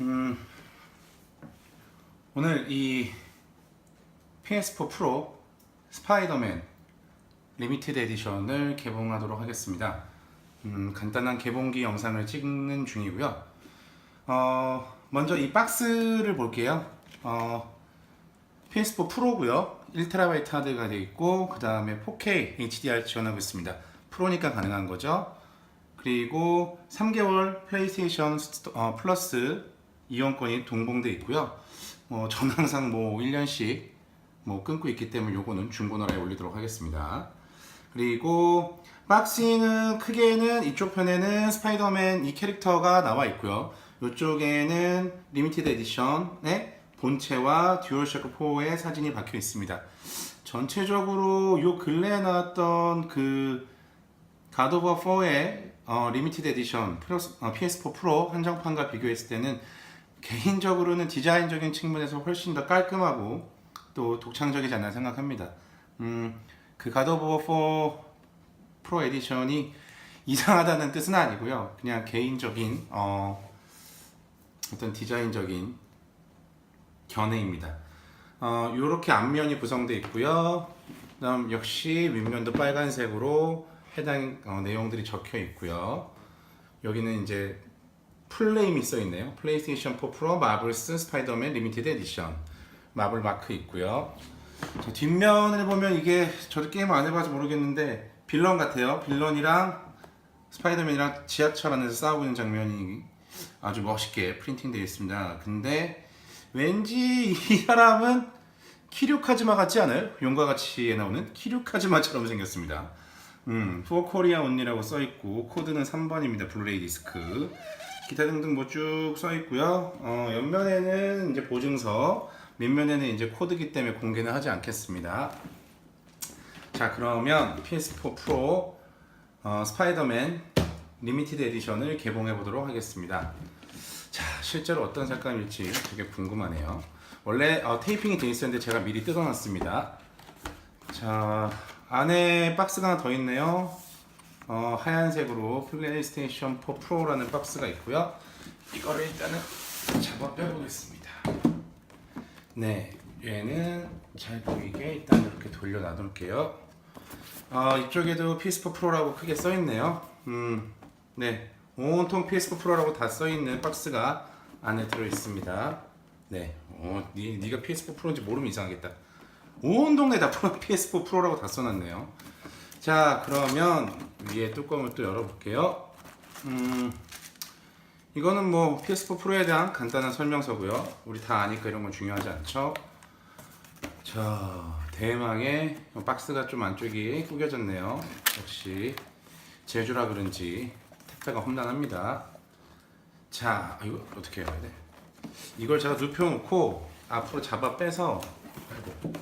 음, 오늘 이 PS4 프로 스파이더맨 리미티드 에디션을 개봉하도록 하겠습니다. 음, 간단한 개봉기 영상을 찍는 중이고요. 어, 먼저 이 박스를 볼게요. 어, PS4 프로고요. 1TB 하드가 되어 있고 그 다음에 4K HDR 지원하고 있습니다. 프로니까 가능한 거죠. 그리고 3개월 플레이스테이션 어, 플러스 이용권이 동봉돼 있고요. 뭐전 항상 뭐 1년씩 뭐 끊고 있기 때문에 요거는 중고나라에 올리도록 하겠습니다. 그리고 박스는 크게는 이쪽 편에는 스파이더맨 이 캐릭터가 나와 있고요. 이쪽에는 리미티드 에디션의 본체와 듀얼쇼크 4의 사진이 박혀 있습니다. 전체적으로 요 근래에 나왔던 그 가드 오브 4의 어, 리미티드 에디션 플러스- 어, PS4 프로 한정판과 비교했을 때는 개인적으로는 디자인적인 측면에서 훨씬 더 깔끔하고 또 독창적이지 않나 생각합니다. 음, 그 오브 4 프로 에디션이 이상하다는 뜻은 아니고요. 그냥 개인적인 어, 어떤 디자인적인 견해입니다. 어, 이렇게 앞면이 구성되어 있고요. 그다음 역시 윗면도 빨간색으로 해당 어, 내용들이 적혀 있고요. 여기는 이제 풀네임이 써 있네요. 플레이스테이션 4 프로 마블스 스파이더맨 리미티드 에디션 마블 마크 있고요. 자, 뒷면을 보면 이게 저도 게임 안 해봐서 모르겠는데 빌런 같아요. 빌런이랑 스파이더맨이랑 지하철 안에서 싸우고 있는 장면이 아주 멋있게 프린팅되어 있습니다. 근데 왠지 이 사람은 키류카즈마 같지 않아요? 용과 같이에 나오는 키류카즈마처럼 생겼습니다. 음, for Korea only라고 써 있고 코드는 3번입니다. 블루레이 디스크. 기타 등등 뭐 쭉 써 있고요. 어, 옆면에는 이제 보증서, 밑면에는 이제 코드기 때문에 공개는 하지 않겠습니다. 자, 그러면 PS4 프로 어, 스파이더맨 리미티드 에디션을 개봉해 보도록 하겠습니다. 자, 실제로 어떤 색감일지 되게 궁금하네요. 원래 어, 테이핑이 돼 있었는데 제가 미리 뜯어놨습니다. 자, 안에 박스가 하나 더 있네요. 어, 하얀색으로 플레이스테이션 4 프로라는 박스가 있고요. 이거를 일단은 잡아 빼보겠습니다. 네, 얘는 잘 보이게 일단 이렇게 돌려 놔둘게요. 어, 이쪽에도 PS4 프로라고 크게 써 있네요. 음, 네, 온통 PS4 프로라고 다 써 있는 박스가 안에 들어 있습니다. 네, 어, 니, 니가 PS4 프로인지 모르면 이상하겠다. 온 동네 다 프로, PS4 프로라고 다 써놨네요. 자, 그러면 위에 뚜껑을 또 열어볼게요. 음, 이거는 뭐 PS4 프로에 대한 간단한 설명서고요. 우리 다 아니까 이런 건 중요하지 않죠. 자, 대망의 박스가 좀 안쪽이 구겨졌네요. 역시 제주라 그런지 택배가 험난합니다. 자, 아, 이거 어떻게 해야 돼? 이걸 제가 눕혀놓고 앞으로 잡아 빼서 아이고,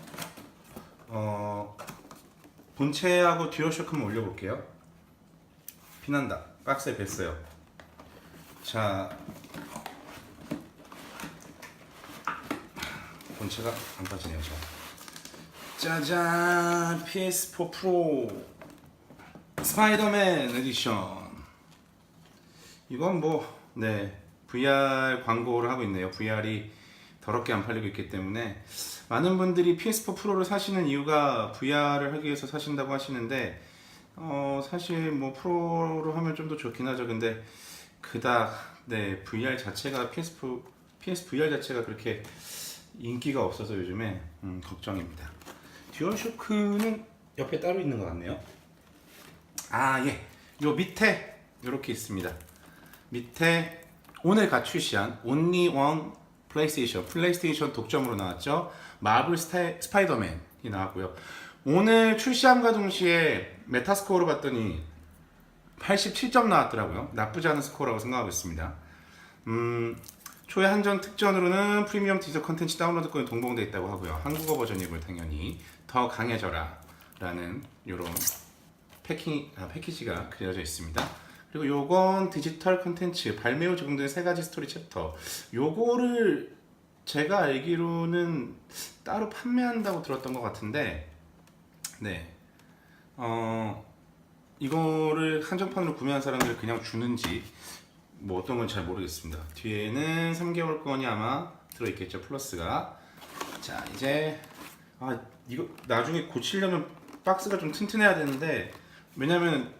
어, 본체하고 듀얼쇼크만 올려볼게요. 피난다. 박스에 뱄어요. 자, 본체가 안 빠지네요. 저. 짜잔, PS4 프로 스파이더맨 에디션. 이건 뭐, 네, VR 광고를 하고 있네요. VR이 더럽게 안 팔리고 있기 때문에 많은 분들이 PS4 프로를 사시는 이유가 VR을 하기 위해서 사신다고 하시는데 어 사실 뭐 프로로 하면 좀 더 좋긴 하죠. 근데 그닥 네 VR 자체가 PS4 PS VR 자체가 그렇게 인기가 없어서 요즘에 음, 걱정입니다. 듀얼 쇼크는 옆에 따로 있는 것 같네요. 아 예, 요 밑에 이렇게 있습니다. 밑에 오늘 갓 출시한 Only One 플레이스테이션 플레이스테이션 독점으로 나왔죠. 마블 스타, 스파이더맨이 나왔고요. 오늘 출시함과 동시에 메타스코어로 봤더니 87점 나왔더라고요. 나쁘지 않은 스코어라고 생각하고 있습니다. 음, 초회 한정 특전으로는 프리미엄 티저 컨텐츠 다운로드권이 동봉돼 있다고 하고요. 한국어 버전이고요, 당연히 더 강해져라 라는 요런 패킹, 아, 패키지가 그려져 있습니다. 그리고 요건 디지털 컨텐츠 발매 후 적용된 세 가지 스토리 챕터. 요거를 제가 알기로는 따로 판매한다고 들었던 것 같은데, 네, 어 이거를 한정판으로 구매한 사람들 그냥 주는지 뭐 어떤 건 잘 모르겠습니다. 뒤에는 3개월 건이 아마 들어있겠죠 플러스가. 자 이제 아 이거 나중에 고치려면 박스가 좀 튼튼해야 되는데 왜냐면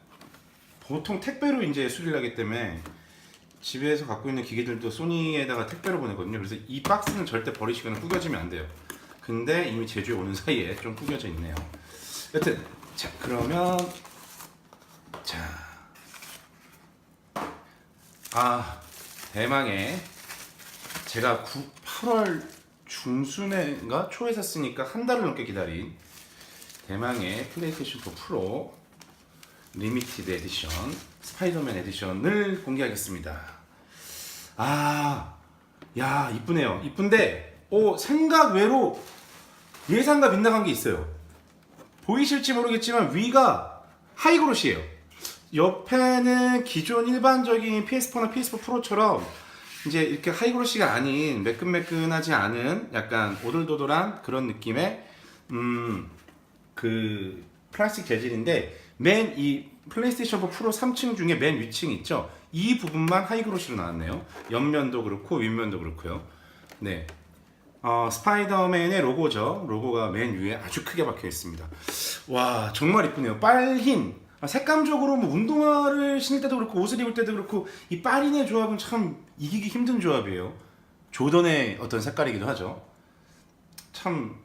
보통 택배로 이제 수리를 하기 때문에 집에서 갖고 있는 기계들도 소니에다가 택배로 보내거든요. 그래서 이 박스는 절대 버리시거나 구겨지면 안 돼요. 근데 이미 제주에 오는 사이에 좀 구겨져 있네요. 여튼 자 그러면 자. 아 대망의 제가 9, 8월 중순에인가 초에 샀으니까 한 달을 넘게 기다린 대망의 플레이스테이션 4 프로 리미티드 에디션 스파이더맨 에디션을 공개하겠습니다. 아, 야 이쁘네요. 이쁜데, 오 생각 외로 예상과 빗나간 게 있어요. 보이실지 모르겠지만 위가 하이그로시예요. 옆에는 기존 일반적인 PS4나 PS4 프로처럼 이제 이렇게 하이그로시가 아닌 매끈매끈하지 않은 약간 오돌도돌한 그런 느낌의 음 그 플라스틱 재질인데 맨 이 플레이스테이션 4 프로 3층 중에 맨 위층 있죠? 이 부분만 하이그로시로 나왔네요. 옆면도 그렇고 윗면도 그렇고요. 네. 어, 스파이더맨의 로고죠. 로고가 맨 위에 아주 크게 박혀 있습니다. 와, 정말 이쁘네요. 빨흰. 아, 색감적으로 뭐 운동화를 신을 때도 그렇고 옷을 입을 때도 그렇고 이 빨인의 조합은 참 이기기 힘든 조합이에요. 조던의 어떤 색깔이기도 하죠. 참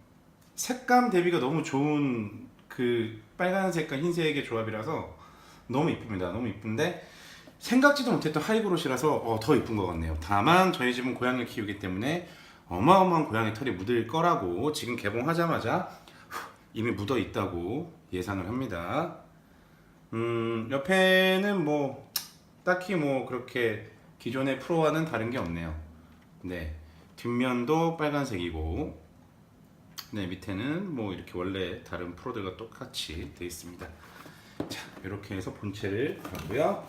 색감 대비가 너무 좋은 그 빨간색과 흰색의 조합이라서 너무 이쁩니다. 너무 이쁜데 생각지도 못했던 하이그로시라서 어, 더 이쁜 것 같네요. 다만 저희 집은 고양이를 키우기 때문에 어마어마한 고양이 털이 묻을 거라고 지금 개봉하자마자 이미 묻어 있다고 예상을 합니다. 음, 옆에는 뭐 딱히 뭐 그렇게 기존의 프로와는 다른 게 없네요. 네. 뒷면도 빨간색이고 네, 밑에는 뭐 이렇게 원래 다른 프로들과 똑같이 되어 있습니다. 자, 이렇게 해서 본체를 하고요.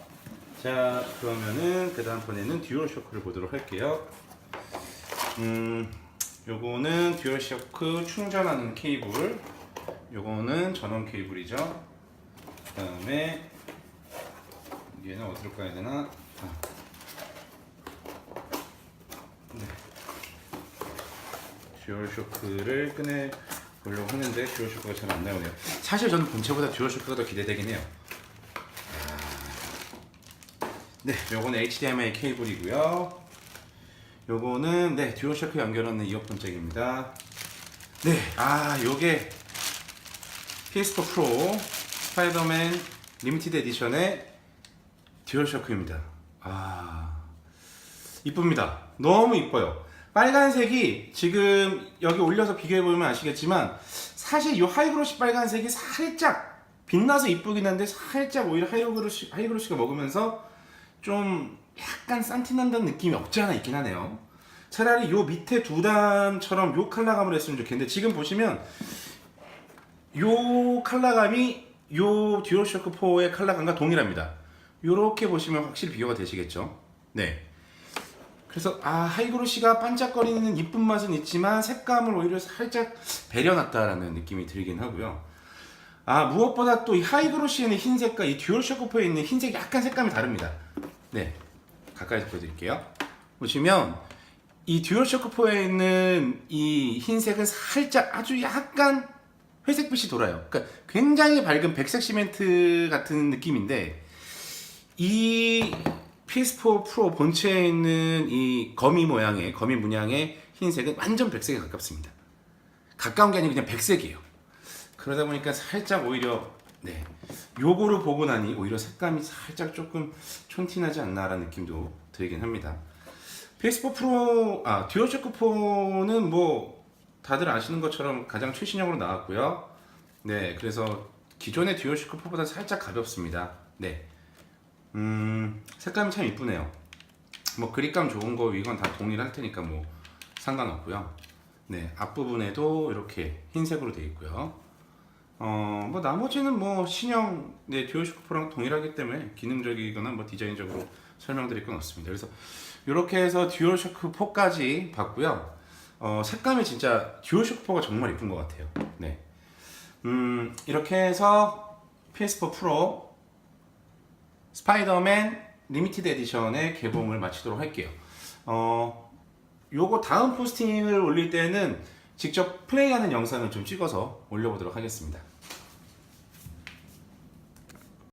자, 그러면은 그 다음번에는 듀얼 쇼크를 보도록 할게요. 음, 요거는 듀얼 쇼크 충전하는 케이블. 요거는 전원 케이블이죠. 그 다음에 얘는 어디로 가야 되나? 아. 듀얼 쇼크를 꺼내 보려고 하는데 듀얼 쇼크가 잘 안 나오네요. 사실 저는 본체보다 듀얼 쇼크가 더 기대되긴 해요. 아. 네, 요거는 HDMI 케이블이고요. 요거는 네 듀얼 쇼크 연결하는 이어폰 잭입니다. 네, 아 요게 PS4 프로 스파이더맨 리미티드 에디션의 듀얼 쇼크입니다. 아 이쁩니다. 너무 이뻐요. 빨간색이 지금 여기 올려서 비교해 보면 아시겠지만 사실 이 하이그로시 빨간색이 살짝 빛나서 이쁘긴 한데 살짝 오히려 하이그로시 하이그로시가 먹으면서 좀 약간 산티난다는 느낌이 없지 않아 있긴 하네요. 차라리 요 밑에 두 단처럼 요 컬러감을 했으면 좋겠는데 지금 보시면 요 컬러감이 요 듀얼쇼크 4의 컬러감과 동일합니다. 요렇게 보시면 확실히 비교가 되시겠죠? 네. 그래서 아 하이그로시가 반짝거리는 이쁜 맛은 있지만 색감을 오히려 살짝 배려놨다라는 느낌이 들긴 하고요. 아 무엇보다 또 이 하이그로시에는 흰색과 이 듀얼 쇼크 4에 있는 흰색이 약간 색감이 다릅니다. 네. 가까이서 보여드릴게요. 보시면 이 듀얼 쇼크 4에 있는 이 흰색은 살짝 아주 약간 회색빛이 돌아요. 그러니까 굉장히 밝은 백색 시멘트 같은 느낌인데 이 PS4 프로 본체에 있는 이 거미 모양의 거미 문양의 흰색은 완전 백색에 가깝습니다. 가까운 게 아니고 그냥 백색이에요. 그러다 보니까 살짝 오히려 네 요거를 보고 나니 오히려 색감이 살짝 조금 촌티나지 않나라는 느낌도 들긴 합니다. PS4 프로 아 듀얼쇼크 4는 뭐 다들 아시는 것처럼 가장 최신형으로 나왔고요. 네, 그래서 기존의 듀얼쇼크 4보다 살짝 가볍습니다. 네, 음 색감이 참 이쁘네요. 뭐 그립감 좋은 거 이건 다 동일할 테니까 뭐 상관없고요. 네, 앞부분에도 이렇게 흰색으로 되어 있고요. 어, 뭐 나머지는 뭐 신형 네, 듀얼 쇼크 4랑 동일하기 때문에 기능적이거나 뭐 디자인적으로 설명드릴 건 없습니다. 그래서 이렇게 해서 듀얼 쇼크 4까지 봤고요. 어, 색감이 진짜 듀얼 쇼크 4가 정말 이쁜 것 같아요. 네. 음, 이렇게 해서 PS4 프로 스파이더맨 리미티드 에디션의 개봉을 마치도록 할게요. 어, 요거 다음 포스팅을 올릴 때는 직접 플레이하는 영상을 좀 찍어서 올려보도록 하겠습니다.